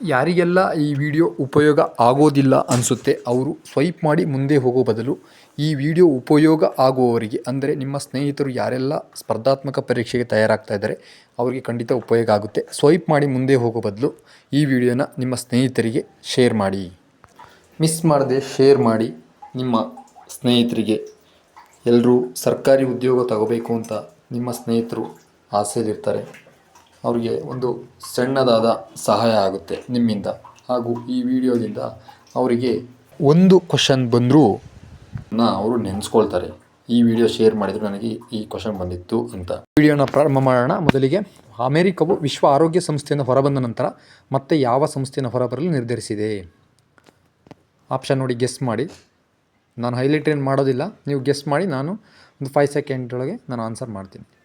ಯಾರಿಗೆಲ್ಲ ಈ ವಿಡಿಯೋ ಉಪಯೋಗ ಆಗೋದಿಲ್ಲ ಅನಿಸುತ್ತೆ, ಅವರು ಸ್ವೈಪ್ ಮಾಡಿ ಮುಂದೆ ಹೋಗೋ ಬದಲು ಈ ವಿಡಿಯೋ ಉಪಯೋಗ ಆಗುವವರಿಗೆ, ಅಂದರೆ ನಿಮ್ಮ ಸ್ನೇಹಿತರು ಯಾರೆಲ್ಲ ಸ್ಪರ್ಧಾತ್ಮಕ ಪರೀಕ್ಷೆಗೆ ತಯಾರಾಗ್ತಾ ಇದ್ದಾರೆ, ಅವರಿಗೆ ಖಂಡಿತ ಉಪಯೋಗ ಆಗುತ್ತೆ. ಸ್ವೈಪ್ ಮಾಡಿ ಮುಂದೆ ಹೋಗೋ ಬದಲು ಈ ವಿಡಿಯೋನ ನಿಮ್ಮ ಸ್ನೇಹಿತರಿಗೆ ಶೇರ್ ಮಾಡಿ. ಮಿಸ್ ಮಾಡದೆ ಶೇರ್ ಮಾಡಿ ನಿಮ್ಮ ಸ್ನೇಹಿತರಿಗೆ. ಎಲ್ಲರೂ ಸರ್ಕಾರಿ ಉದ್ಯೋಗ ತಗೋಬೇಕು ಅಂತ ನಿಮ್ಮ ಸ್ನೇಹಿತರು ಆಸೆಯಲ್ಲಿರ್ತಾರೆ. ಅವರಿಗೆ ಒಂದು ಸಣ್ಣದಾದ ಸಹಾಯ ಆಗುತ್ತೆ ನಿಮ್ಮಿಂದ. ಹಾಗೂ ಈ ವಿಡಿಯೋದಿಂದ ಅವರಿಗೆ ಒಂದು ಕ್ವಶನ್ ಬಂದರೂ ಅವರು ನೆನೆಸ್ಕೊಳ್ತಾರೆ. ಈ ವಿಡಿಯೋ ಶೇರ್ ಮಾಡಿದ್ರು ನನಗೆ ಈ ಕ್ವಶನ್ ಬಂದಿತ್ತು ಅಂತ. ವಿಡಿಯೋನ ಪ್ರಾರಂಭ ಮಾಡೋಣ. ಮೊದಲಿಗೆ ಅಮೆರಿಕವು ವಿಶ್ವ ಆರೋಗ್ಯ ಸಂಸ್ಥೆಯಿಂದ ಹೊರಬಂದ ನಂತರ ಮತ್ತೆ ಯಾವ ಸಂಸ್ಥೆಯನ್ನು ಹೊರಬರಲು ನಿರ್ಧರಿಸಿದೆ? ಆಪ್ಷನ್ ನೋಡಿ ಗೆಸ್ ಮಾಡಿ. ನಾನು ಹೈಲೈಟ್ ಏನು ಮಾಡೋದಿಲ್ಲ. ನೀವು ಗೆಸ್ ಮಾಡಿ. ನಾನು ಒಂದು ಫೈವ್ ಸೆಕೆಂಡ್ ಒಳಗೆ ನಾನು ಆನ್ಸರ್ ಮಾಡ್ತೀನಿ.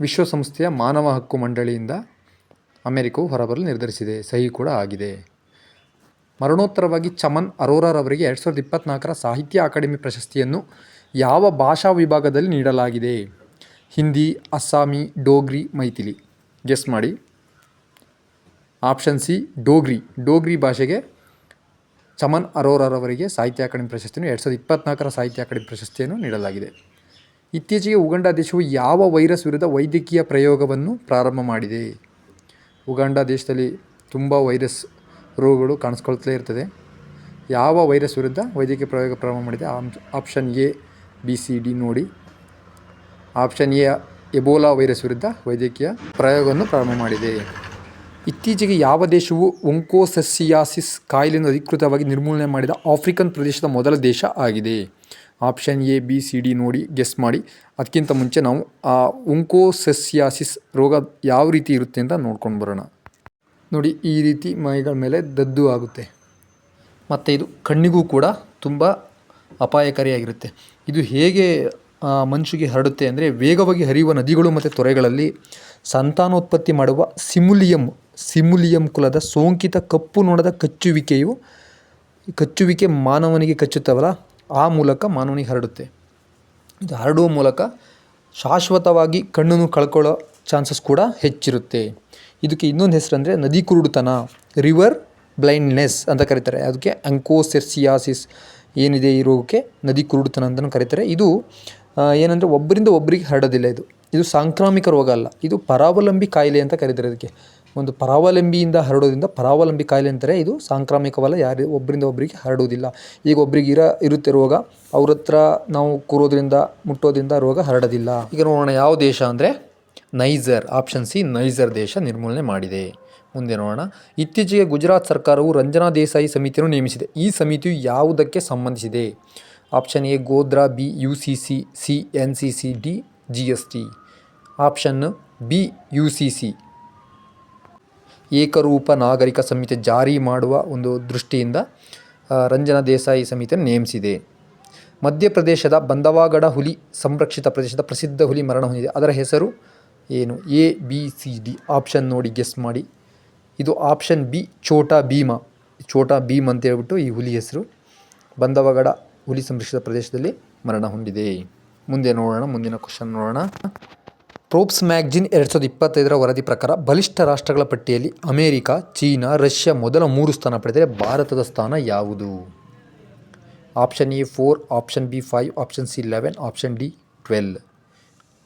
ವಿಶ್ವಸಂಸ್ಥೆಯ ಮಾನವ ಹಕ್ಕು ಮಂಡಳಿಯಿಂದ ಅಮೆರಿಕವು ಹೊರಬರಲು ನಿರ್ಧರಿಸಿದೆ. ಸಹಿ ಕೂಡ ಆಗಿದೆ. ಮರಣೋತ್ತರವಾಗಿ ಚಮನ್ ಅರೋರಾರವರಿಗೆ ಎರಡು ಸಾವಿರದ ಇಪ್ಪತ್ತ್ನಾಲ್ಕರ ಸಾಹಿತ್ಯ ಅಕಾಡೆಮಿ ಪ್ರಶಸ್ತಿಯನ್ನು ಯಾವ ಭಾಷಾ ವಿಭಾಗದಲ್ಲಿ ನೀಡಲಾಗಿದೆ? ಹಿಂದಿ, ಅಸ್ಸಾಮಿ, ಡೋಗ್ರಿ, ಮೈಥಿಲಿ. ಗೆಸ್ ಮಾಡಿ. Option C, Dogri. ಡೋಗ್ರಿ ಭಾಷೆಗೆ ಚಮನ್ ಅರೋರಾರವರಿಗೆ ಸಾಹಿತ್ಯ ಅಕಾಡೆಮಿ ಪ್ರಶಸ್ತಿಯನ್ನು ಎರಡು ಸಾವಿರದ ಇಪ್ಪತ್ತ್ನಾಲ್ಕರ ಸಾಹಿತ್ಯ ಅಕಾಡೆಮಿ ಪ್ರಶಸ್ತಿಯನ್ನು ನೀಡಲಾಗಿದೆ. ಇತ್ತೀಚೆಗೆ ಉಗಂಡ ದೇಶವು ಯಾವ ವೈರಸ್ ವಿರುದ್ಧ ವೈದ್ಯಕೀಯ ಪ್ರಯೋಗವನ್ನು ಪ್ರಾರಂಭ ಮಾಡಿದೆ? ಉಗಾಂಡ ದೇಶದಲ್ಲಿ ತುಂಬ ವೈರಸ್ ರೋಗಗಳು ಕಾಣಿಸ್ಕೊಳ್ತಲೇ ಇರ್ತದೆ. ಯಾವ ವೈರಸ್ ವಿರುದ್ಧ ವೈದ್ಯಕೀಯ ಪ್ರಯೋಗ ಪ್ರಾರಂಭ ಮಾಡಿದೆ? Option A, B, C, D ನೋಡಿ. ಆಪ್ಷನ್ ಎ, ಎಬೋಲಾ ವೈರಸ್ ವಿರುದ್ಧ ವೈದ್ಯಕೀಯ ಪ್ರಯೋಗವನ್ನು ಪ್ರಾರಂಭ ಮಾಡಿದೆ. ಇತ್ತೀಚೆಗೆ ಯಾವ ದೇಶವು ಒಂಕೋಸಸಿಯಾಸಿಸ್ ಕಾಯಿಲೆಯನ್ನು ಅಧಿಕೃತವಾಗಿ ನಿರ್ಮೂಲನೆ ಮಾಡಿದ ಆಫ್ರಿಕನ್ ಪ್ರದೇಶದ ಮೊದಲ ದೇಶ ಆಗಿದೆ? Option A, B, C, D ನೋಡಿ ಗೆಸ್ ಮಾಡಿ. ಅದಕ್ಕಿಂತ ಮುಂಚೆ ನಾವು ಆ ಉಂಕೋಸಸ್ಯಾಸಿಸ್ ರೋಗ ಯಾವ ರೀತಿ ಇರುತ್ತೆ ಅಂತ ನೋಡ್ಕೊಂಡು ಬರೋಣ. ನೋಡಿ, ಈ ರೀತಿ ಮೈಗಳ ಮೇಲೆ ದದ್ದು ಆಗುತ್ತೆ. ಮತ್ತು ಇದು ಕಣ್ಣಿಗೂ ಕೂಡ ತುಂಬ ಅಪಾಯಕಾರಿಯಾಗಿರುತ್ತೆ. ಇದು ಹೇಗೆ ಮನುಷ್ಯಗೆ ಹರಡುತ್ತೆ ಅಂದರೆ ವೇಗವಾಗಿ ಹರಿಯುವ ನದಿಗಳು ಮತ್ತು ತೊರೆಗಳಲ್ಲಿ ಸಂತಾನೋತ್ಪತ್ತಿ ಮಾಡುವ ಸಿಮುಲಿಯಂ ಸಿಮುಲಿಯಂ ಕುಲದ ಸೋಂಕಿತ ಕಪ್ಪು ನೋಡದ ಕಚ್ಚುವಿಕೆಯು, ಕಚ್ಚುವಿಕೆ ಮಾನವನಿಗೆ ಕಚ್ಚುತ್ತವಲ್ಲ ಆ ಮೂಲಕ ಮಾನವನಿಗೆ ಹರಡುತ್ತೆ. ಇದು ಹರಡುವ ಮೂಲಕ ಶಾಶ್ವತವಾಗಿ ಕಣ್ಣನ್ನು ಕಳ್ಕೊಳ್ಳೋ ಚಾನ್ಸಸ್ ಕೂಡ ಹೆಚ್ಚಿರುತ್ತೆ. ಇದಕ್ಕೆ ಇನ್ನೊಂದು ಹೆಸರು ಅಂದರೆ ನದಿ ಕುರುಡುತನ ರಿವರ್ ಬ್ಲೈಂಡ್ನೆಸ್ ಅಂತ ಕರೀತಾರೆ. ಅದಕ್ಕೆ ಅಂಕೋಸೆರ್ಸಿಯಾಸಿಸ್ ಏನಿದೆ ಈ ರೋಗಕ್ಕೆ ನದಿ ಕುರುಡುತನ ಅಂತಲೂ ಕರೀತಾರೆ. ಇದು ಏನಂದರೆ ಒಬ್ಬರಿಂದ ಒಬ್ಬರಿಗೆ ಹರಡೋದಿಲ್ಲ ಇದು. ಇದು ಸಾಂಕ್ರಾಮಿಕ ರೋಗ ಅಲ್ಲ. ಇದು ಪರಾವಲಂಬಿ ಕಾಯಿಲೆ ಅಂತ ಕರೀತಾರೆ ಅದಕ್ಕೆ ಒಂದು ಪರಾವಲಂಬಿಯಿಂದ ಹರಡೋದ್ರಿಂದ ಪರಾವಲಂಬಿ ಕಾಯಿಲೆ ಅಂತಾರೆ. ಇದು ಸಾಂಕ್ರಾಮಿಕವಲ್ಲ, ಯಾರು ಒಬ್ಬರಿಂದ ಒಬ್ಬರಿಗೆ ಹರಡುವುದಿಲ್ಲ ಈಗ ಒಬ್ರಿಗೆ ಇರ, ಇರುತ್ತೆ ರೋಗ, ಅವ್ರ ಹತ್ರ ನಾವು ಕೂರೋದ್ರಿಂದ, ಮುಟ್ಟೋದ್ರಿಂದ ರೋಗ ಹರಡೋದಿಲ್ಲ. ಈಗ ನೋಡೋಣ ಯಾವ ದೇಶ ಅಂದರೆ ನೈಜರ್ ಆಪ್ಷನ್ ಸಿ ನೈಜರ್ ದೇಶ ನಿರ್ಮೂಲನೆ ಮಾಡಿದೆ. ಮುಂದೆ ನೋಡೋಣ. ಇತ್ತೀಚೆಗೆ ಗುಜರಾತ್ ಸರ್ಕಾರವು ರಂಜನಾ ದೇಸಾಯಿ ಸಮಿತಿಯನ್ನು ನೇಮಿಸಿದೆ. ಈ ಸಮಿತಿಯು ಯಾವುದಕ್ಕೆ ಸಂಬಂಧಿಸಿದೆ? Option A Godhra B U C C C N C C D G S T option B U C C ಏಕರೂಪ ನಾಗರಿಕ ಸಂಹಿತೆ ಜಾರಿ ಮಾಡುವ ಒಂದು ದೃಷ್ಟಿಯಿಂದ ರಂಜನ ದೇಸಾಯಿ ಸಮಿತಿಯನ್ನು ನೇಮಿಸಿದೆ. ಮಧ್ಯಪ್ರದೇಶದ ಬಂದವಾಗಡ ಹುಲಿ ಸಂರಕ್ಷಿತ ಪ್ರದೇಶದ ಪ್ರಸಿದ್ಧ ಹುಲಿ ಮರಣ ಹೊಂದಿದೆ. ಅದರ ಹೆಸರು ಏನು? A, B, C, D. Option ನೋಡಿ ಗೆಸ್ ಮಾಡಿ. ಇದು ಆಪ್ಷನ್ ಬಿ ಛೋಟಾ ಭೀಮ. ಛೋಟಾ ಭೀಮ್ ಅಂತ ಹೇಳ್ಬಿಟ್ಟು ಈ ಹುಲಿ ಹೆಸರು ಬಂದವಗಡ ಹುಲಿ ಸಂರಕ್ಷಿತ ಪ್ರದೇಶದಲ್ಲಿ ಮರಣ ಹೊಂದಿದೆ. ಮುಂದೆ ನೋಡೋಣ, ಮುಂದಿನ ಕ್ವಶನ್ ನೋಡೋಣ. ಪ್ರೋಬ್ಸ್ ಮ್ಯಾಗ್ಜಿನ್ ಎರಡು ಸಾವಿರದ ಇಪ್ಪತ್ತೈದರ ವರದಿ ಪ್ರಕಾರ ಬಲಿಷ್ಠ ರಾಷ್ಟ್ರಗಳ ಪಟ್ಟಿಯಲ್ಲಿ ಅಮೇರಿಕಾ, ಚೀನಾ, ರಷ್ಯಾ ಮೊದಲ ಮೂರು ಸ್ಥಾನ ಪಡೆದರೆ ಭಾರತದ ಸ್ಥಾನ ಯಾವುದು? Option A four option B five option C eleven option D twelve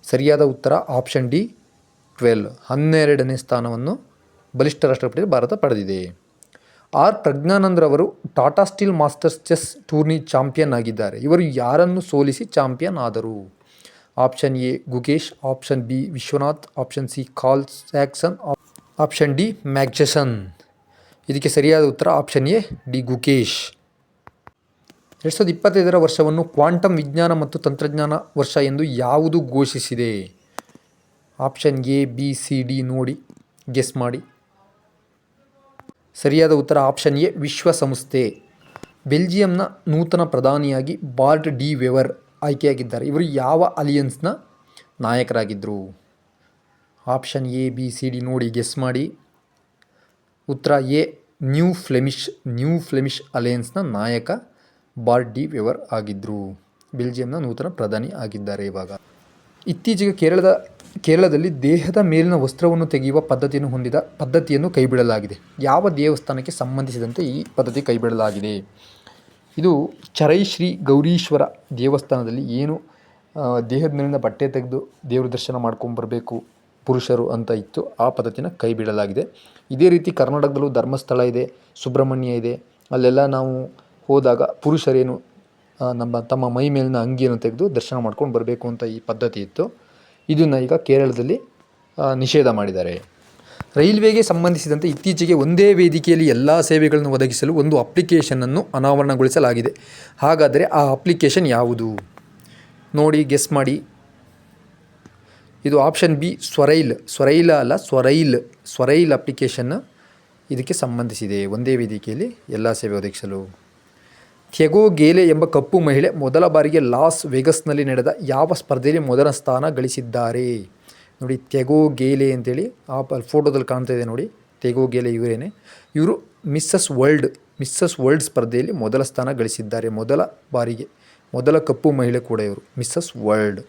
ಸರಿಯಾದ ಉತ್ತರ ಆಪ್ಷನ್ ಡಿ ಟ್ವೆಲ್ ಹನ್ನೆರಡನೇ ಸ್ಥಾನವನ್ನು ಬಲಿಷ್ಠ ರಾಷ್ಟ್ರಪತಿ ಭಾರತ ಪಡೆದಿದೆ. R ಪ್ರಜ್ಞಾನಂದ್ರವರು Tata steel masters chess tourney champion ಆಗಿದ್ದಾರೆ. ಇವರು ಯಾರನ್ನು ಸೋಲಿಸಿ ಚಾಂಪಿಯನ್ ಆದರು? Option A Gukesh option B Viswanathan option C ಕಾಲ್ ಸ್ಯಾಕ್ಸನ್ ಆಪ್ಷನ್ ಡಿ ಮ್ಯಾಗ್ಜಸನ್ ಇದಕ್ಕೆ ಸರಿಯಾದ ಉತ್ತರ ಆಪ್ಷನ್ ಎ ಡಿ ಗುಕೇಶ್ ಎರಡು ಸಾವಿರದ ಇಪ್ಪತ್ತೈದರ ವರ್ಷವನ್ನು ಕ್ವಾಂಟಮ್ ವಿಜ್ಞಾನ ಮತ್ತು ತಂತ್ರಜ್ಞಾನ ವರ್ಷ ಎಂದು ಯಾವುದು ಘೋಷಿಸಿದೆ? Option A B C D ನೋಡಿ. ಗೆಸ್ ಮಾಡಿ. ಸರಿಯಾದ ಉತ್ತರ ಆಪ್ಷನ್ ಎ ವಿಶ್ವಸಂಸ್ಥೆ. ಬೆಲ್ಜಿಯಂನ ನೂತನ ಪ್ರಧಾನಿಯಾಗಿ ಬಾರ್ಟ್ ಡಿ ವೆವರ್. ಆಯ್ಕೆಯಾಗಿದ್ದಾರೆ. ಇವರು ಯಾವ ಅಲಿಯನ್ಸ್ನ ನಾಯಕರಾಗಿದ್ದರು option A, B, C, D ನೋಡಿ ಗೆಸ್ ಮಾಡಿ. ಉತ್ತರ A, new Flemish new Flemish ಅಲಯನ್ಸ್ನ ನಾಯಕ ಬಾರ್ಡ್ ಡಿ ವೆವರ್ ಆಗಿದ್ದರು ಬೆಲ್ಜಿಯಂನ ನೂತನ ಪ್ರಧಾನಿ ಆಗಿದ್ದಾರೆ ಇವಾಗ. ಇತ್ತೀಚೆಗೆ ಕೇರಳದ, ಕೇರಳದಲ್ಲಿ ದೇಹದ ಮೇಲಿನ ವಸ್ತ್ರವನ್ನು ತೆಗೆಯುವ ಪದ್ಧತಿಯನ್ನು ಹೊಂದಿದ, ಪದ್ಧತಿಯನ್ನು ಕೈಬಿಡಲಾಗಿದೆ. ಯಾವ ದೇವಸ್ಥಾನಕ್ಕೆ ಸಂಬಂಧಿಸಿದಂತೆ ಈ ಪದ್ಧತಿ ಕೈಬಿಡಲಾಗಿದೆ? ಇದು ಚರೈ ಶ್ರೀ ಗೌರೀಶ್ವರ ದೇವಸ್ಥಾನದಲ್ಲಿ ಏನು ದೇಹದ ಮೇಲಿನ ಬಟ್ಟೆ ತೆಗೆದು ದೇವ್ರ ದರ್ಶನ ಮಾಡ್ಕೊಂಡ್ಬರಬೇಕು ಪುರುಷರು ಅಂತ ಇತ್ತು, ಆ ಪದ್ಧತಿನ ಕೈ ಬಿಡಲಾಗಿದೆ ಇದೇ ರೀತಿ ಕರ್ನಾಟಕದಲ್ಲೂ ಧರ್ಮಸ್ಥಳ ಇದೆ, ಸುಬ್ರಹ್ಮಣ್ಯ ಇದೆ. ಅಲ್ಲೆಲ್ಲ ನಾವು ಹೋದಾಗ ಪುರುಷರೇನು ನಮ್ಮ, ತಮ್ಮ ಮೈ ಮೇಲಿನ ಅಂಗಿಯನ್ನು ತೆಗೆದು ದರ್ಶನ ಮಾಡ್ಕೊಂಡು ಬರಬೇಕು ಅಂತ ಈ ಪದ್ಧತಿ ಇತ್ತು. ಇದನ್ನು ಈಗ ಕೇರಳದಲ್ಲಿ ನಿಷೇಧ ಮಾಡಿದ್ದಾರೆ. ರೈಲ್ವೆಗೆ ಸಂಬಂಧಿಸಿದಂತೆ ಇತ್ತೀಚೆಗೆ ಒಂದೇ ವೇದಿಕೆಯಲ್ಲಿ ಎಲ್ಲ ಸೇವೆಗಳನ್ನು ಒದಗಿಸಲು ಒಂದು ಅಪ್ಲಿಕೇಶನನ್ನು ಅನಾವರಣಗೊಳಿಸಲಾಗಿದೆ. ಹಾಗಾದರೆ ಆ ಅಪ್ಲಿಕೇಶನ್ ಯಾವುದು? ನೋಡಿ, ಗೆಸ್ ಮಾಡಿ. ಇದು ಆಪ್ಷನ್ ಬಿ, ಸ್ವರೈಲ್. ಸ್ವರೈಲ ಅಲ್ಲ, ಸ್ವರೈಲ್. ಸ್ವರೈಲ್ ಅಪ್ಲಿಕೇಶನ್ ಇದಕ್ಕೆ ಸಂಬಂಧಿಸಿದೆ. ಒಂದೇ ವೇದಿಕೆಯಲ್ಲಿ ಎಲ್ಲ ಸೇವೆ ಒದಗಿಸಲು. ಥೆಗೋ ಗೇಲೆ ಎಂಬ ಕಪ್ಪು ಮಹಿಳೆ ಮೊದಲ ಬಾರಿಗೆ ಲಾಸ್ ವೆಗಸ್ನಲ್ಲಿ ನಡೆದ ಯಾವ ಸ್ಪರ್ಧೆಯಲ್ಲಿ ಮೊದಲ ಸ್ಥಾನ ಗಳಿಸಿದ್ದಾರೆ? ನೋಡಿ, ತೆಗೋ ಗೇಲೆ ಅಂತೇಳಿ ಆ ಫೋಟೋದಲ್ಲಿ ಕಾಣ್ತಾ ಇದೆ ನೋಡಿ, ತೆಗೋ ಗೇಲೆ ಇವರೇನೆ. ಇವರು ಮಿಸ್ಸಸ್ ವರ್ಲ್ಡ್ ಮಿಸ್ಸಸ್ ವರ್ಲ್ಡ್ ಸ್ಪರ್ಧೆಯಲ್ಲಿ ಮೊದಲ ಸ್ಥಾನ ಗಳಿಸಿದ್ದಾರೆ, ಮೊದಲ ಬಾರಿಗೆ. ಮೊದಲ ಕಪ್ಪು ಮಹಿಳೆ ಕೂಡ ಇವರು, ಮಿಸ್ಸಸ್ ವರ್ಲ್ಡ್.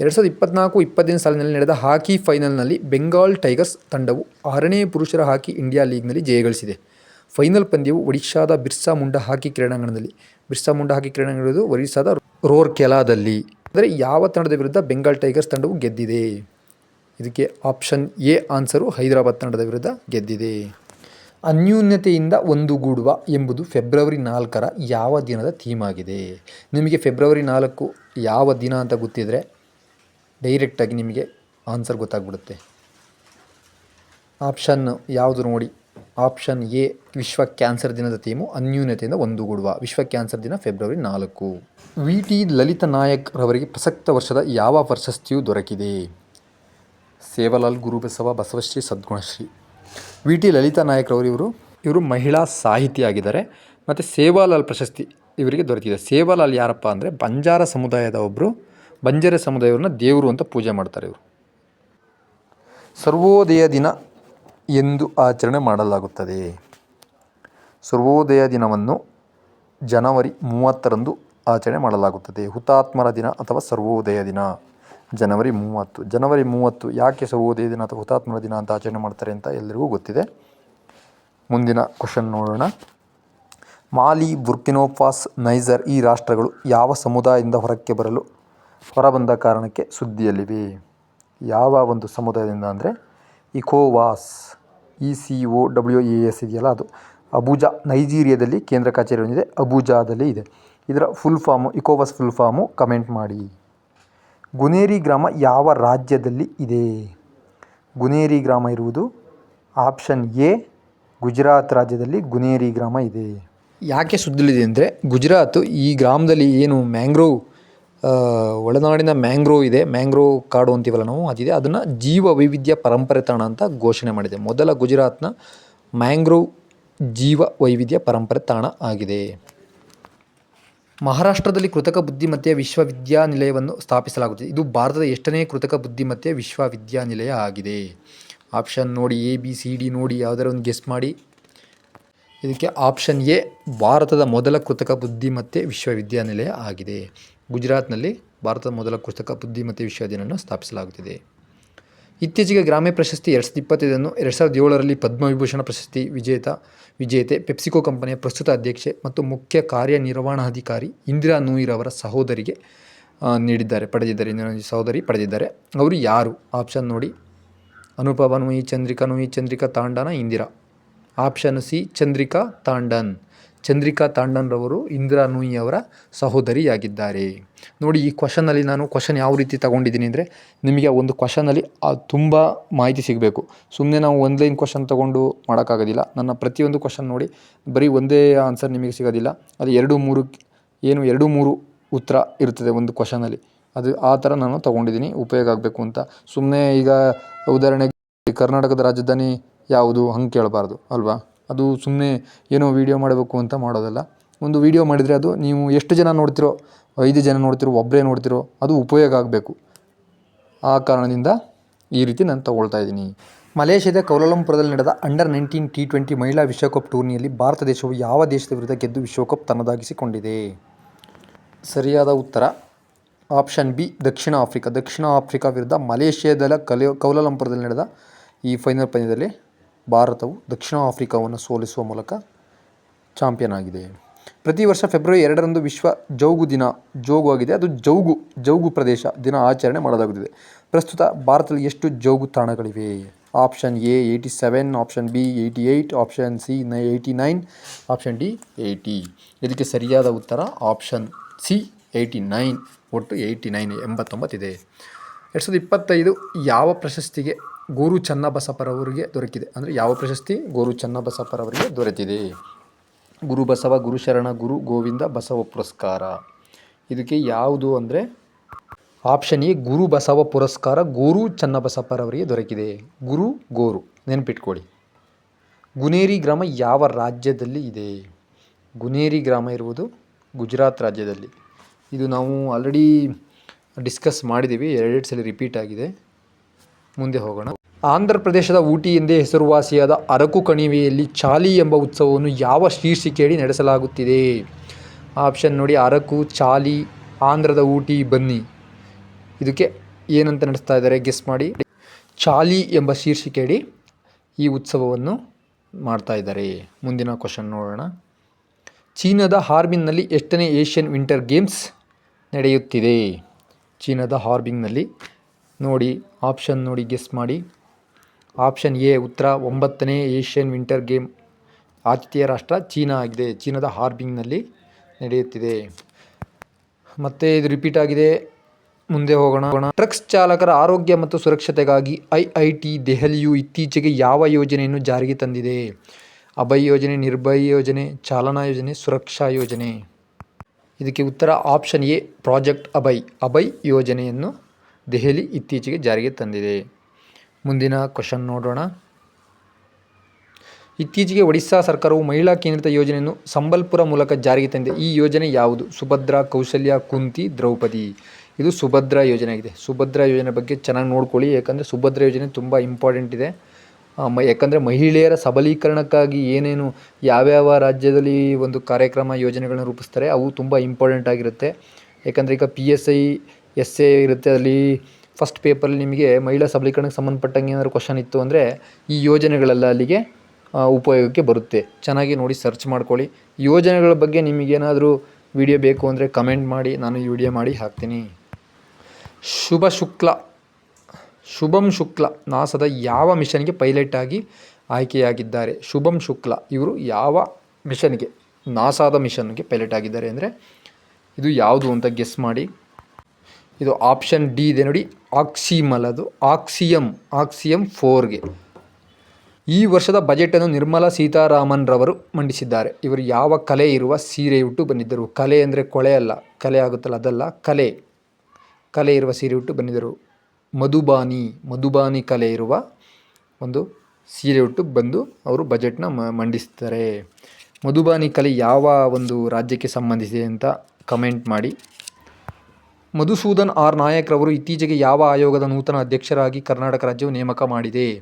ಎರಡು ಸಾವಿರದ ಇಪ್ಪತ್ನಾಲ್ಕು ಇಪ್ಪತ್ತೈದು ಸಾಲಿನಲ್ಲಿ ನಡೆದ ಹಾಕಿ ಫೈನಲ್ನಲ್ಲಿ ಬೆಂಗಾಲ್ ಟೈಗರ್ಸ್ ತಂಡವು ಆರನೇ ಪುರುಷರ ಹಾಕಿ ಇಂಡಿಯಾ ಲೀಗ್ನಲ್ಲಿ ಜಯಗಳಿಸಿದೆ ಫೈನಲ್ ಪಂದ್ಯವು ಒಡಿಶಾದ ಬಿರ್ಸಾ ಮುಂಡಾ ಹಾಕಿ ಕ್ರೀಡಾಂಗಣದಲ್ಲಿ. ಬಿರ್ಸಾ ಮುಂಡಾ ಹಾಕಿ ಕ್ರೀಡಾಂಗಣ ಒಡಿಶಾದ ರೋರ್ಕೆಲಾದಲ್ಲಿ. ಅಂದರೆ ಯಾವ ತಂಡದ ವಿರುದ್ಧ ಬೆಂಗಾಲ್ ಟೈಗರ್ಸ್ ತಂಡವು ಗೆದ್ದಿದೆ? ಇದಕ್ಕೆ ಆಪ್ಷನ್ ಎ ಆನ್ಸರು ಹೈದರಾಬಾದ್ ತಂಡದ ವಿರುದ್ಧ ಗೆದ್ದಿದೆ. ಅನ್ಯೂನ್ಯತೆಯಿಂದ ಒಂದುಗೂಡುವ ಎಂಬುದು ಫೆಬ್ರವರಿ ನಾಲ್ಕರ ಯಾವ ದಿನದ ಥೀಮ್ ಆಗಿದೆ? ನಿಮಗೆ ಫೆಬ್ರವರಿ ನಾಲ್ಕು ಯಾವ ದಿನ ಅಂತ ಗೊತ್ತಿದ್ದರೆ ಡೈರೆಕ್ಟಾಗಿ ನಿಮಗೆ ಆನ್ಸರ್ ಗೊತ್ತಾಗ್ಬಿಡುತ್ತೆ. ಆಪ್ಷನ್ ಯಾವುದು ನೋಡಿ. ಆಪ್ಷನ್ ಎ, ವಿಶ್ವ ಕ್ಯಾನ್ಸರ್ ದಿನದ ಥೀಮು, ಅನ್ಯೂನ್ಯತೆಯಿಂದ ಒಂದುಗೂಡುವ. ವಿಶ್ವ ಕ್ಯಾನ್ಸರ್ ದಿನ ಫೆಬ್ರವರಿ ನಾಲ್ಕು. ವಿ ಟಿ ಲಲಿತ ನಾಯಕ್ ರವರಿಗೆ ಪ್ರಸಕ್ತ ವರ್ಷದ ಯಾವ ಪ್ರಶಸ್ತಿಯೂ ದೊರಕಿದೆ? ಸೇವಲಾಲ್ ಗುರುಬಸವ ಬಸವಶ್ರೀ ಸದ್ಗುಣಶ್ರೀ. ವಿ ಟಿ ಲಲಿತಾ ನಾಯಕ್ ಇವರು ಇವರು ಮಹಿಳಾ ಸಾಹಿತಿಯಾಗಿದ್ದಾರೆ. ಮತ್ತು ಸೇವಾಲಾಲ್ ಪ್ರಶಸ್ತಿ ಇವರಿಗೆ ದೊರೆತಿದೆ. ಸೇವಾಲಾಲ್ ಯಾರಪ್ಪ ಅಂದರೆ ಬಂಜಾರ ಸಮುದಾಯದ ಒಬ್ಬರು ಬಂಜಾರ ಸಮುದಾಯವ್ರನ್ನ ದೇವರು ಅಂತ ಪೂಜೆ ಮಾಡ್ತಾರೆ ಇವರು. ಸರ್ವೋದಯ ದಿನ ಎಂದು ಆಚರಣೆ ಮಾಡಲಾಗುತ್ತದೆ. ಸರ್ವೋದಯ ದಿನವನ್ನು ಜನವರಿ ಮೂವತ್ತರಂದು ಆಚರಣೆ ಮಾಡಲಾಗುತ್ತದೆ. ಹುತಾತ್ಮರ ದಿನ ಅಥವಾ ಸರ್ವೋದಯ ದಿನ. ಜನವರಿ ಮೂವತ್ತು. ಜನವರಿ ಮೂವತ್ತು ಯಾಕೆ ಸರ್ವೋದಯ ದಿನ ಅಥವಾ ಹುತಾತ್ಮರ ದಿನ ಅಂತ ಆಚರಣೆ ಮಾಡ್ತಾರೆ ಅಂತ ಎಲ್ಲರಿಗೂ ಗೊತ್ತಿದೆ. ಮುಂದಿನ ಕ್ವಶನ್ ನೋಡೋಣ. ಮಾಲಿ ಬುರ್ಕಿನೋಫಾಸ್ ನೈಜರ್ ಈ ರಾಷ್ಟ್ರಗಳು ಯಾವ ಸಮುದಾಯದಿಂದ ಹೊರಕ್ಕೆ ಬರಲು ಹೊರಬಂದ ಕಾರಣಕ್ಕೆ ಸುದ್ದಿಯಲ್ಲಿವೆ? ಯಾವ ಒಂದು ಸಮುದಾಯದಿಂದ ಅಂದರೆ ಇಕೋವಾಸ್. E C O, W A S ಇದೆಯಲ್ಲ ಅದು. ಅಬುಜಾ, ನೈಜೀರಿಯಾದಲ್ಲಿ ಕೇಂದ್ರ ಕಚೇರಿ ಹೊಂದಿದೆ ಅಬುಜಾದಲ್ಲಿ ಇದೆ. ಇದರ ಫುಲ್ ಫಾಮು ಇಕೋವಾಸ್ ಫುಲ್ ಫಾರ್ಮು ಕಮೆಂಟ್ ಮಾಡಿ. ಗುನೇರಿ ಗ್ರಾಮ ಯಾವ ರಾಜ್ಯದಲ್ಲಿ ಇದೆ? ಗುನೇರಿ ಗ್ರಾಮ ಇರುವುದು ಆಪ್ಷನ್ ಎ, ಗುಜರಾತ್ ರಾಜ್ಯದಲ್ಲಿ ಗುನೇರಿ ಗ್ರಾಮ ಇದೆ. ಯಾಕೆ ಸುದ್ದಿಲಿದೆ ಅಂದರೆ ಗುಜರಾತ್ ಈ ಗ್ರಾಮದಲ್ಲಿ ಏನು ಮ್ಯಾಂಗ್ರೋವ್ ಒಳನಾಡಿನ ಮ್ಯಾಂಗ್ರೋವ್ ಇದೆ. ಮ್ಯಾಂಗ್ರೋವ್ ಕಾಡು ಅಂತೀವಲ್ಲ ನಾವು, ಅದಿದೆ. ಅದನ್ನು ಜೀವ ವೈವಿಧ್ಯ ಪರಂಪರೆ ತಾಣ ಅಂತ ಘೋಷಣೆ ಮಾಡಿದೆ. ಮೊದಲ ಗುಜರಾತ್ನ ಮ್ಯಾಂಗ್ರೋವ್ ಜೀವ ವೈವಿಧ್ಯ ಪರಂಪರೆ ತಾಣ ಆಗಿದೆ. ಮಹಾರಾಷ್ಟ್ರದಲ್ಲಿ ಕೃತಕ ಬುದ್ಧಿಮತ್ತೆಯ ವಿಶ್ವವಿದ್ಯಾನಿಲಯವನ್ನು ಸ್ಥಾಪಿಸಲಾಗುತ್ತದೆ. ಇದು ಭಾರತದ ಎಷ್ಟನೇ ಕೃತಕ ಬುದ್ಧಿಮತ್ತೆಯ ವಿಶ್ವವಿದ್ಯಾನಿಲಯ ಆಗಿದೆ. ಆಪ್ಷನ್ ನೋಡಿ, ಎ, ಬಿ, ಸಿ, ಡಿ ನೋಡಿ, ಯಾವುದಾದ್ರು ಒಂದು ಗೆಸ್ ಮಾಡಿ. ಇದಕ್ಕೆ ಆಪ್ಷನ್ ಎ, ಭಾರತದ ಮೊದಲ ಕೃತಕ ಬುದ್ಧಿಮತ್ತೆ ವಿಶ್ವವಿದ್ಯಾನಿಲಯ ಆಗಿದೆ. ಗುಜರಾತ್ನಲ್ಲಿ ಭಾರತದ ಮೊದಲ ಕೃತಕ ಬುದ್ಧಿಮತ್ತೆ ವಿಶ್ವವಿದ್ಯಾನಿಲಯವನ್ನು ಸ್ಥಾಪಿಸಲಾಗುತ್ತಿದೆ. ಇತ್ತೀಚೆಗೆ ಗ್ರಾಮ್ಯ ಪ್ರಶಸ್ತಿ ಎರಡು ಸಾವಿರದ ಇಪ್ಪತ್ತೈದನ್ನು ಎರಡು ಸಾವಿರದ ಏಳರಲ್ಲಿ ಪದ್ಮವಿಭೂಷಣ ಪ್ರಶಸ್ತಿ ವಿಜೇತ, ವಿಜೇತೆ, ಪೆಪ್ಸಿಕೋ ಕಂಪನಿಯ ಪ್ರಸ್ತುತ ಅಧ್ಯಕ್ಷೆ ಮತ್ತು ಮುಖ್ಯ ಕಾರ್ಯನಿರ್ವಹಣಾಧಿಕಾರಿ ಇಂದಿರಾ ನೂಯಿರ್ ಅವರ ಸಹೋದರಿಗೆ ನೀಡಿದ್ದಾರೆ, ಪಡೆದಿದ್ದಾರೆ, ಇಂದಿರಾ ಸಹೋದರಿ ಪಡೆದಿದ್ದಾರೆ. ಅವರು ಯಾರು? ಆಪ್ಷನ್ ನೋಡಿ. Anupama Nooyi, Chandrika Nooyi, Chandrika Tandon, Indira. Option C, Chandrika Tandon. Chandrika ತಾಂಡನ್ರವರು ಇಂದಿರಾ ನೂಯಿ ಅವರ ಸಹೋದರಿಯಾಗಿದ್ದಾರೆ. ನೋಡಿ, ಈ ಕ್ವಶನಲ್ಲಿ ನಾನು ಕ್ವಶನ್ ಯಾವ ರೀತಿ ತಗೊಂಡಿದ್ದೀನಿ ಅಂದರೆ ನಿಮಗೆ ಒಂದು ಕ್ವಶನಲ್ಲಿ ತುಂಬ ಮಾಹಿತಿ ಸಿಗಬೇಕು. ಸುಮ್ಮನೆ ನಾವು ಒಂದು ಲೈನ್ ಕ್ವಶನ್ ತೊಗೊಂಡು ಮಾಡೋಕ್ಕಾಗೋದಿಲ್ಲ. ನನ್ನ ಪ್ರತಿಯೊಂದು ಕ್ವಶನ್ ನೋಡಿ, ಬರೀ ಒಂದೇ ಆನ್ಸರ್ ನಿಮಗೆ ಸಿಗೋದಿಲ್ಲ. ಅದು ಎರಡು ಮೂರು, ಏನು ಎರಡು ಮೂರು ಉತ್ತರ ಇರ್ತದೆ ಒಂದು ಕ್ವಶನಲ್ಲಿ ಅದು ಆ ಥರ ನಾನು ತೊಗೊಂಡಿದ್ದೀನಿ, ಉಪಯೋಗ ಆಗಬೇಕು ಅಂತ. ಸುಮ್ಮನೆ ಈಗ ಉದಾಹರಣೆಗೆ ಕರ್ನಾಟಕದ ರಾಜಧಾನಿ ಯಾವುದು ಹಂಗೆ ಕೇಳಬಾರ್ದು, ಅಲ್ವಾ? ಅದು ಸುಮ್ಮನೆ ಏನೋ ವೀಡಿಯೋ ಮಾಡಬೇಕು ಅಂತ ಮಾಡೋದಲ್ಲ. ಒಂದು ವೀಡಿಯೋ ಮಾಡಿದರೆ ಅದು ನೀವು ಎಷ್ಟು ಜನ ನೋಡ್ತಿರೋ, ಐದು ಜನ ನೋಡ್ತಿರೋ ಒಬ್ಬರೇ ನೋಡ್ತಿರೋ, ಅದು ಉಪಯೋಗ ಆಗಬೇಕು. ಆ ಕಾರಣದಿಂದ ಈ ರೀತಿ ನಾನು ತಗೊಳ್ತಾ ಇದ್ದೀನಿ. ಮಲೇಷ್ಯಾದ ಕೌಲಾಲಂಪುರದಲ್ಲಿ ನಡೆದ ಅಂಡರ್ ನೈನ್ಟೀನ್ ಟಿ ಟ್ವೆಂಟಿ ಮಹಿಳಾ ವಿಶ್ವಕಪ್ ಟೂರ್ನಿಯಲ್ಲಿ ಭಾರತ ದೇಶವು ಯಾವ ದೇಶದ ವಿರುದ್ಧ ಗೆದ್ದು ವಿಶ್ವಕಪ್ ತನ್ನದಾಗಿಸಿಕೊಂಡಿದೆ? ಸರಿಯಾದ ಉತ್ತರ. ಆಪ್ಷನ್ ಬಿ, ದಕ್ಷಿಣ ಆಫ್ರಿಕಾ. ದಕ್ಷಿಣ ಆಫ್ರಿಕಾ ವಿರುದ್ಧ ಮಲೇಷ್ಯಾದ ಕಲೆ, ಕೌಲಾಲಂಪುರದಲ್ಲಿ ನಡೆದ ಈ ಫೈನಲ್ ಪಂದ್ಯದಲ್ಲಿ ಭಾರತವು ದಕ್ಷಿಣ ಆಫ್ರಿಕಾವನ್ನು ಸೋಲಿಸುವ ಮೂಲಕ ಚಾಂಪಿಯನ್ ಆಗಿದೆ. ಪ್ರತಿ ವರ್ಷ ಫೆಬ್ರವರಿ ಎರಡರಂದು ವಿಶ್ವ ಜೌಗು ದಿನ ಜೋಗು ಆಗಿದೆ. ಅದು ಜೌಗು ಜೌಗು ಪ್ರದೇಶ ದಿನ ಆಚರಣೆ ಮಾಡಲಾಗುತ್ತಿದೆ. ಪ್ರಸ್ತುತ ಭಾರತದಲ್ಲಿ ಎಷ್ಟು ಜೌಗು ತಾಣಗಳಿವೆ? Option A eighty seven, option B eighty eight, option C ನೈ eighty nine, option D eighty. ಇದಕ್ಕೆ ಸರಿಯಾದ ಉತ್ತರ ಆಪ್ಷನ್ ಸಿ ಏಯ್ಟಿ ನೈನ್ ಒಟ್ಟು ಏಯ್ಟಿ ನೈನ್ ಎಂಬತ್ತೊಂಬತ್ತಿದೆ ಎರಡು ಸಾವಿರದ ಇಪ್ಪತ್ತೈದು ಯಾವ ಪ್ರಶಸ್ತಿಗೆ ಗೋರು ಚನ್ನಬಸಪ್ಪರವರಿಗೆ ದೊರಕಿದೆ. ಅಂದರೆ ಯಾವ ಪ್ರಶಸ್ತಿ? ಗೋರು ಚನ್ನಬಸಪ್ಪರವರಿಗೆ ದೊರೆತಿದೆ. ಗುರು ಬಸವ ಗುರುಶರಣ ಗುರು ಗೋವಿಂದ ಬಸವ ಪುರಸ್ಕಾರ. ಇದಕ್ಕೆ ಯಾವುದು ಅಂದರೆ ಆಪ್ಷನ್ ಎ ಗುರು ಬಸವ ಪುರಸ್ಕಾರ, ಗೋರು ಚನ್ನಬಸಪ್ಪರವರಿಗೆ ದೊರಕಿದೆ. ಗುರು, ಗೋರು, ನೆನಪಿಟ್ಕೊಳ್ಳಿ. ಗುನೇರಿ ಗ್ರಾಮ ಯಾವ ರಾಜ್ಯದಲ್ಲಿ ಇದೆ? ಗುನೇರಿ ಗ್ರಾಮ ಇರುವುದು ಗುಜರಾತ್ ರಾಜ್ಯದಲ್ಲಿ. ಇದು ನಾವು ಆಲ್ರೆಡಿ ಡಿಸ್ಕಸ್ ಮಾಡಿದ್ದೀವಿ ಎರಡೆರಡು ಸಲ ರಿಪೀಟ್ ಆಗಿದೆ. ಮುಂದೆ ಹೋಗೋಣ. ಆಂಧ್ರ ಪ್ರದೇಶದ ಊಟಿ ಎಂದೇ ಹೆಸರುವಾಸಿಯಾದ ಅರಕು ಕಣಿವೆಯಲ್ಲಿ ಚಾಲಿ ಎಂಬ ಉತ್ಸವವನ್ನು ಯಾವ ಶೀರ್ಷಿಕೆಯಡಿ ನಡೆಸಲಾಗುತ್ತಿದೆ? ಆಪ್ಷನ್ ನೋಡಿ, ಅರಕು, ಚಾಲಿ, ಆಂಧ್ರದ ಊಟಿ, ಬನ್ನಿ. ಇದಕ್ಕೆ ಏನಂತ ನಡೆಸ್ತಾ ಇದ್ದಾರೆ ಗೆಸ್ ಮಾಡಿ. ಚಾಲಿ ಎಂಬ ಶೀರ್ಷಿಕೆಯಡಿ ಈ ಉತ್ಸವವನ್ನು ಮಾಡ್ತಾ ಇದ್ದಾರೆ. ಮುಂದಿನ ಕ್ವಶನ್ ನೋಡೋಣ. ಚೀನಾದ ಹಾರ್ಬಿನ್ನಲ್ಲಿ ಎಷ್ಟನೇ ಏಷ್ಯನ್ ವಿಂಟರ್ ಗೇಮ್ಸ್ ನಡೆಯುತ್ತಿದೆ? ಚೀನಾದ ಹಾರ್ಬಿಂಗ್ನಲ್ಲಿ ನೋಡಿ, ಆಪ್ಷನ್ ನೋಡಿ, ಗೆಸ್ ಮಾಡಿ. ಆಪ್ಷನ್ ಎ ಉತ್ತರ, ಒಂಬತ್ತನೇ ಏಷ್ಯನ್ ವಿಂಟರ್ ಗೇಮ್. ಆತಿಥೇಯ ರಾಷ್ಟ್ರ ಚೀನಾ ಆಗಿದೆ. ಚೀನಾದ ಹಾರ್ಬಿಂಗ್ನಲ್ಲಿ ನಡೆಯುತ್ತಿದೆ. ಮತ್ತೆ ಇದು ರಿಪೀಟ್ ಆಗಿದೆ. ಮುಂದೆ ಹೋಗೋಣ. ಟ್ರಕ್ಸ್ ಚಾಲಕರ ಆರೋಗ್ಯ ಮತ್ತು ಸುರಕ್ಷತೆಗಾಗಿ ಐ ಐ ಟಿ ದೆಹಲಿಯು ಇತ್ತೀಚೆಗೆ ಯಾವ ಯೋಜನೆಯನ್ನು ಜಾರಿಗೆ ತಂದಿದೆ? ಅಭಯ್ ಯೋಜನೆ, ನಿರ್ಭಯ ಯೋಜನೆ, ಚಾಲನಾ ಯೋಜನೆ, ಸುರಕ್ಷಾ ಯೋಜನೆ. ಇದಕ್ಕೆ ಉತ್ತರ option A, project Abhay. Abhay ಯೋಜನೆಯನ್ನು ದೆಹಲಿ ಇತ್ತೀಚೆಗೆ ಜಾರಿಗೆ ತಂದಿದೆ. ಮುಂದಿನ ಕ್ವಶನ್ ನೋಡೋಣ. ಇತ್ತೀಚೆಗೆ ಒಡಿಶಾ ಸರ್ಕಾರವು ಮಹಿಳಾ ಕೇಂದ್ರಿತ ಯೋಜನೆಯನ್ನು ಸಂಬಲ್ಪುರ ಮೂಲಕ ಜಾರಿಗೆ ತಂದಿದೆ. ಈ ಯೋಜನೆ ಯಾವುದು? ಸುಭದ್ರ ಕೌಶಲ್ಯ ಕುಂತಿ ದ್ರೌಪದಿ. ಇದು ಸುಭದ್ರ ಯೋಜನೆ ಆಗಿದೆ. ಸುಭದ್ರ ಯೋಜನೆ ಬಗ್ಗೆ ಚೆನ್ನಾಗಿ ನೋಡ್ಕೊಳ್ಳಿ. ಯಾಕಂದರೆ ಸುಭದ್ರ ಯೋಜನೆ ತುಂಬ ಇಂಪಾರ್ಟೆಂಟ್ ಇದೆ. ಮ, ಯಾಕಂದರೆ ಮಹಿಳೆಯರ ಸಬಲೀಕರಣಕ್ಕಾಗಿ ಏನೇನು ಯಾವ್ಯಾವ ರಾಜ್ಯದಲ್ಲಿ ಒಂದು ಕಾರ್ಯಕ್ರಮ ಯೋಜನೆಗಳನ್ನ ರೂಪಿಸ್ತಾರೆ, ಅವು ತುಂಬ ಇಂಪಾರ್ಟೆಂಟ್ ಆಗಿರುತ್ತೆ. ಯಾಕಂದರೆ ಈಗ P S I S A ಇರುತ್ತೆ, ಅಲ್ಲಿ ಫಸ್ಟ್ ಪೇಪರಲ್ಲಿ ನಿಮಗೆ ಮಹಿಳಾ ಸಬಲೀಕರಣಕ್ಕೆ ಸಂಬಂಧಪಟ್ಟಂಗೆ ಏನಾದರೂ ಕ್ವಶನ್ ಇತ್ತು ಅಂದರೆ ಈ ಯೋಜನೆಗಳೆಲ್ಲ ಅಲ್ಲಿಗೆ ಉಪಯೋಗಕ್ಕೆ ಬರುತ್ತೆ. ಚೆನ್ನಾಗಿ ನೋಡಿ ಸರ್ಚ್ ಮಾಡ್ಕೊಳ್ಳಿ. ಯೋಜನೆಗಳ ಬಗ್ಗೆ ನಿಮಗೇನಾದರೂ ವಿಡಿಯೋ ಬೇಕು ಅಂದರೆ ಕಮೆಂಟ್ ಮಾಡಿ, ನಾನು ಈ ವಿಡಿಯೋ ಮಾಡಿ ಹಾಕ್ತೀನಿ. ಶುಭ ಶುಕ್ಲ. ಶುಭಂ ಶುಕ್ಲ. ನಾಸದ ಯಾವ ಮಿಷನ್ಗೆ ಪೈಲಟ್ ಆಗಿ ಆಯ್ಕೆಯಾಗಿದ್ದಾರೆ? ಶುಭಂ ಶುಕ್ಲ. ಇವರು ಯಾವ ಮಿಷನ್ಗೆ ನಾಸಾದ ಮಿಷನ್ಗೆ ಪೈಲಟ್ ಆಗಿದ್ದಾರೆ ಅಂದರೆ ಇದು ಯಾವುದು ಅಂತ ಗೆಸ್ ಮಾಡಿ. ಇದು ಆಪ್ಷನ್ ಡಿ ಇದೆ ನೋಡಿ. ಆಕ್ಸಿಮಲ್ ಅದು. ಆಕ್ಸಿಯಂ ಆಕ್ಸಿಯಂ ಫೋರ್ಗೆ ಈ ವರ್ಷದ ಬಜೆಟನ್ನು ನಿರ್ಮಲಾ ಸೀತಾರಾಮನ್ ರವರು ಮಂಡಿಸಿದ್ದಾರೆ. ಇವರು ಯಾವ ಕಲೆ ಇರುವ ಸೀರೆ ಉಟ್ಟು ಬಂದಿದ್ದರು. ಕಲೆ ಅಂದರೆ ಕೊಳೆ ಅಲ್ಲ. ಕಲೆ ಆಗುತ್ತಲ್ಲ, ಅದಲ್ಲ. ಕಲೆ. ಕಲೆ ಇರುವ ಸೀರೆ ಉಟ್ಟು ಬಂದಿದ್ದರು. ಮಧುಬಾನಿ ಮಧುಬಾನಿ ಕಲೆ ಇರುವ ಒಂದು ಸೀರೆ ಉಟ್ಟು ಬಂದು ಅವರು ಬಜೆಟ್ನ ಮಂಡಿಸ್ತಾರೆ. ಮಧುಬಾನಿ ಕಲೆ ಯಾವ ಒಂದು ರಾಜ್ಯಕ್ಕೆ ಸಂಬಂಧಿಸಿದೆ ಅಂತ ಕಮೆಂಟ್ ಮಾಡಿ. ಮಧುಸೂದನ್ ಆರ್. ನಾಯಕ್ರವರು ಇತ್ತೀಚೆಗೆ ಯಾವ ಆಯೋಗದ ನೂತನ ಅಧ್ಯಕ್ಷರಾಗಿ ಕರ್ನಾಟಕ ರಾಜ್ಯವು ನೇಮಕ ಮಾಡಿದೆ?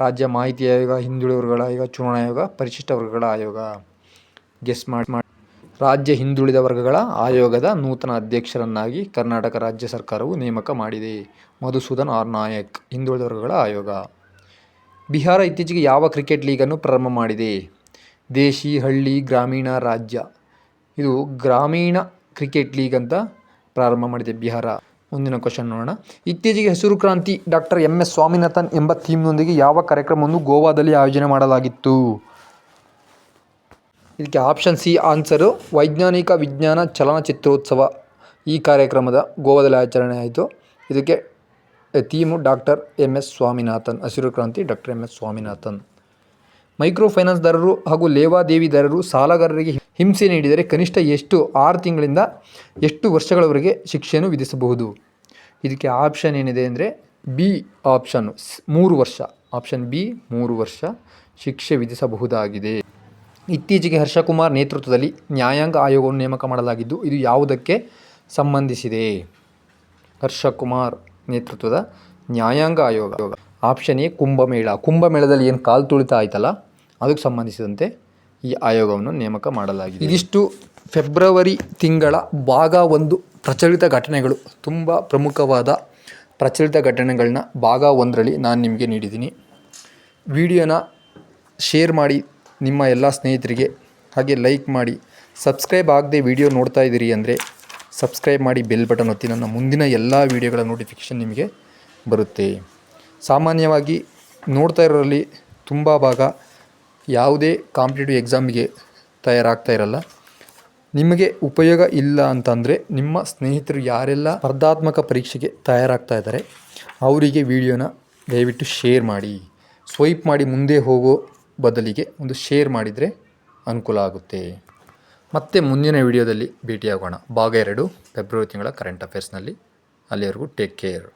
ರಾಜ್ಯ ಮಾಹಿತಿ ಆಯೋಗ ಹಿಂದುಳಿದ ವರ್ಗಗಳ ಆಯೋಗ, ಚುನಾವಣಾ ಆಯೋಗ, ಪರಿಶಿಷ್ಟ ವರ್ಗಗಳ ಆಯೋಗ. ಗೆಸ್ ಮಾಡಿ ಮಾಡಿ. ರಾಜ್ಯ ಹಿಂದುಳಿದ ವರ್ಗಗಳ ಆಯೋಗದ ನೂತನ ಅಧ್ಯಕ್ಷರನ್ನಾಗಿ ಕರ್ನಾಟಕ ರಾಜ್ಯ ಸರ್ಕಾರವು ನೇಮಕ ಮಾಡಿದೆ. ಮಧುಸೂದನ್ ಆರ್. ನಾಯಕ್, ಹಿಂದುಳಿದ ವರ್ಗಗಳ ಆಯೋಗ. ಬಿಹಾರ ಇತ್ತೀಚೆಗೆ ಯಾವ ಕ್ರಿಕೆಟ್ ಲೀಗನ್ನು ಪ್ರಾರಂಭ ಮಾಡಿದೆ? ದೇಶಿ ಹಳ್ಳಿ ಗ್ರಾಮೀಣ ರಾಜ್ಯ. ಇದು ಗ್ರಾಮೀಣ ಕ್ರಿಕೆಟ್ ಲೀಗ್ ಅಂತ ಪ್ರಾರಂಭ ಮಾಡಿದೆ ಬಿಹಾರ. ಮುಂದಿನ ಕ್ವಶನ್ ನೋಡೋಣ. ಇತ್ತೀಚೆಗೆ ಹಸಿರು ಕ್ರಾಂತಿ ಡಾಕ್ಟರ್ ಎಂ ಎಸ್ ಸ್ವಾಮಿನಾಥನ್ ಎಂಬ ಥೀಮ್ನೊಂದಿಗೆ ಯಾವ ಕಾರ್ಯಕ್ರಮವನ್ನು ಗೋವಾದಲ್ಲಿ ಆಯೋಜನೆ ಮಾಡಲಾಗಿತ್ತು? ಇದಕ್ಕೆ ಆಪ್ಷನ್ ಸಿ ಆನ್ಸರು ವೈಜ್ಞಾನಿಕ ವಿಜ್ಞಾನ ಚಲನಚಿತ್ರೋತ್ಸವ. ಈ ಕಾರ್ಯಕ್ರಮದ ಗೋವಾದಲ್ಲಿ ಆಚರಣೆ ಆಯಿತು. ಇದಕ್ಕೆ theme doctor M S Swaminathan, ಹಸಿರು ಕ್ರಾಂತಿ doctor M S Swaminathan. Micro ಫೈನಾನ್ಸ್ದಾರರು ಹಾಗೂ ಲೇವಾದೇವಿದಾರರು ಸಾಲಗಾರರಿಗೆ ಹಿಂಸೆ ನೀಡಿದರೆ ಕನಿಷ್ಠ ಎಷ್ಟು ಆರು ತಿಂಗಳಿಂದ ಎಷ್ಟು ವರ್ಷಗಳವರೆಗೆ ಶಿಕ್ಷೆಯನ್ನು ವಿಧಿಸಬಹುದು? ಇದಕ್ಕೆ ಆಪ್ಷನ್ ಏನಿದೆ ಅಂದರೆ ಬಿ ಆಪ್ಷನ್ ಮೂರು ವರ್ಷ. ಆಪ್ಷನ್ ಬಿ ಮೂರು ವರ್ಷ ಶಿಕ್ಷೆ ವಿಧಿಸಬಹುದಾಗಿದೆ. ಇತ್ತೀಚೆಗೆ ಹರ್ಷಕುಮಾರ್ ನೇತೃತ್ವದಲ್ಲಿ ನ್ಯಾಯಾಂಗ ಆಯೋಗವನ್ನು ನೇಮಕ ಮಾಡಲಾಗಿದ್ದು, ಇದು ಯಾವುದಕ್ಕೆ ಸಂಬಂಧಿಸಿದೆ? ಹರ್ಷಕುಮಾರ್ ನೇತೃತ್ವದ ನ್ಯಾಯಾಂಗ ಆಯೋಗ. Option A Kumbh Mela. ಕುಂಭಮೇಳದಲ್ಲಿ ಏನು ಕಾಲು ತುಳಿತ ಆಯ್ತಲ್ಲ, ಅದಕ್ಕೆ ಸಂಬಂಧಿಸಿದಂತೆ ಈ ಆಯೋಗವನ್ನು ನೇಮಕ ಮಾಡಲಾಗಿದೆ. ಇದಿಷ್ಟು ಫೆಬ್ರವರಿ ತಿಂಗಳ ಭಾಗ ಒಂದು ಪ್ರಚಲಿತ ಘಟನೆಗಳು. ತುಂಬ ಪ್ರಮುಖವಾದ ಪ್ರಚಲಿತ ಘಟನೆಗಳನ್ನ ಭಾಗ ಒಂದರಲ್ಲಿ ನಾನು ನಿಮಗೆ ನೀಡಿದ್ದೀನಿ. ವಿಡಿಯೋನ ಶೇರ್ ಮಾಡಿ ನಿಮ್ಮ ಎಲ್ಲ ಸ್ನೇಹಿತರಿಗೆ, ಹಾಗೆ ಲೈಕ್ ಮಾಡಿ. ಸಬ್ಸ್ಕ್ರೈಬ್ ಆಗದೆ ವಿಡಿಯೋ ನೋಡ್ತಾ ಇದ್ದೀರಿ ಅಂದರೆ ಸಬ್ಸ್ಕ್ರೈಬ್ ಮಾಡಿ ಬೆಲ್ ಬಟನ್ ಒತ್ತಿ ನನ್ನ ಮುಂದಿನ ಎಲ್ಲ ವಿಡಿಯೋಗಳ ನೋಟಿಫಿಕೇಷನ್ ನಿಮಗೆ ಬರುತ್ತೆ. ಸಾಮಾನ್ಯವಾಗಿ ನೋಡ್ತಾ ಇರೋರಲ್ಲಿ ತುಂಬ ಭಾಗ ಯಾವುದೇ ಕಾಂಪಿಟೇಟಿವ್ ಎಕ್ಸಾಮಿಗೆ ತಯಾರಾಗ್ತಾ ಇರಲ್ಲ. ನಿಮಗೆ ಉಪಯೋಗ ಇಲ್ಲ ಅಂತಂದರೆ ನಿಮ್ಮ ಸ್ನೇಹಿತರು ಯಾರೆಲ್ಲ ಸ್ಪರ್ಧಾತ್ಮಕ ಪರೀಕ್ಷೆಗೆ ತಯಾರಾಗ್ತಾ ಇದ್ದಾರೆ, ಅವರಿಗೆ ವಿಡಿಯೋನ ದಯವಿಟ್ಟು ಶೇರ್ ಮಾಡಿ. ಸ್ವೈಪ್ ಮಾಡಿ ಮುಂದೆ ಹೋಗೋ ಬದಲಿಗೆ ಒಂದು ಶೇರ್ ಮಾಡಿದರೆ ಅನುಕೂಲ ಆಗುತ್ತೆ. ಮತ್ತೆ ಮುಂದಿನ ವಿಡಿಯೋದಲ್ಲಿ ಭೇಟಿಯಾಗೋಣ. ಭಾಗ ಎರಡು, ಫೆಬ್ರವರಿ ತಿಂಗಳ ಕರೆಂಟ್ ಅಫೇರ್ಸ್ನಲ್ಲಿ ಅಲ್ಲಿವರೆಗೂ ಟೇಕ್ ಕೇರ್